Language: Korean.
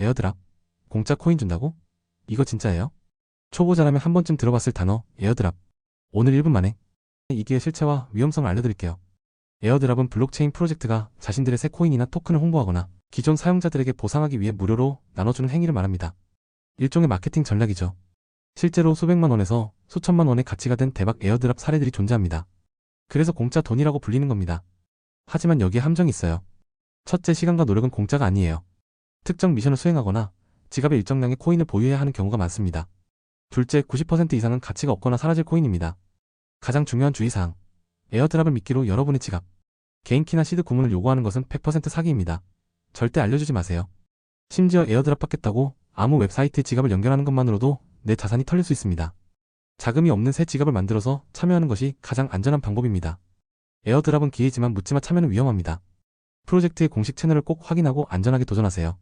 에어드랍. 공짜 코인 준다고? 이거 진짜예요? 초보자라면 한 번쯤 들어봤을 단어, 에어드랍. 오늘 1분 만에 이 기의 실체와 위험성을 알려드릴게요. 에어드랍은 블록체인 프로젝트가 자신들의 새 코인이나 토큰을 홍보하거나 기존 사용자들에게 보상하기 위해 무료로 나눠주는 행위를 말합니다. 일종의 마케팅 전략이죠. 실제로 수백만 원에서 수천만 원의 가치가 된 대박 에어드랍 사례들이 존재합니다. 그래서 공짜 돈이라고 불리는 겁니다. 하지만 여기에 함정이 있어요. 첫째, 시간과 노력은 공짜가 아니에요. 특정 미션을 수행하거나 지갑에 일정량의 코인을 보유해야 하는 경우가 많습니다. 둘째, 90% 이상은 가치가 없거나 사라질 코인입니다. 가장 중요한 주의사항. 에어드랍을 미끼로 여러분의 지갑, 개인키나 시드 구문을 요구하는 것은 100% 사기입니다. 절대 알려주지 마세요. 심지어 에어드랍 받겠다고 아무 웹사이트에 지갑을 연결하는 것만으로도 내 자산이 털릴 수 있습니다. 자금이 없는 새 지갑을 만들어서 참여하는 것이 가장 안전한 방법입니다. 에어드랍은 기회지만 묻지마 참여는 위험합니다. 프로젝트의 공식 채널을 꼭 확인하고 안전하게 도전하세요.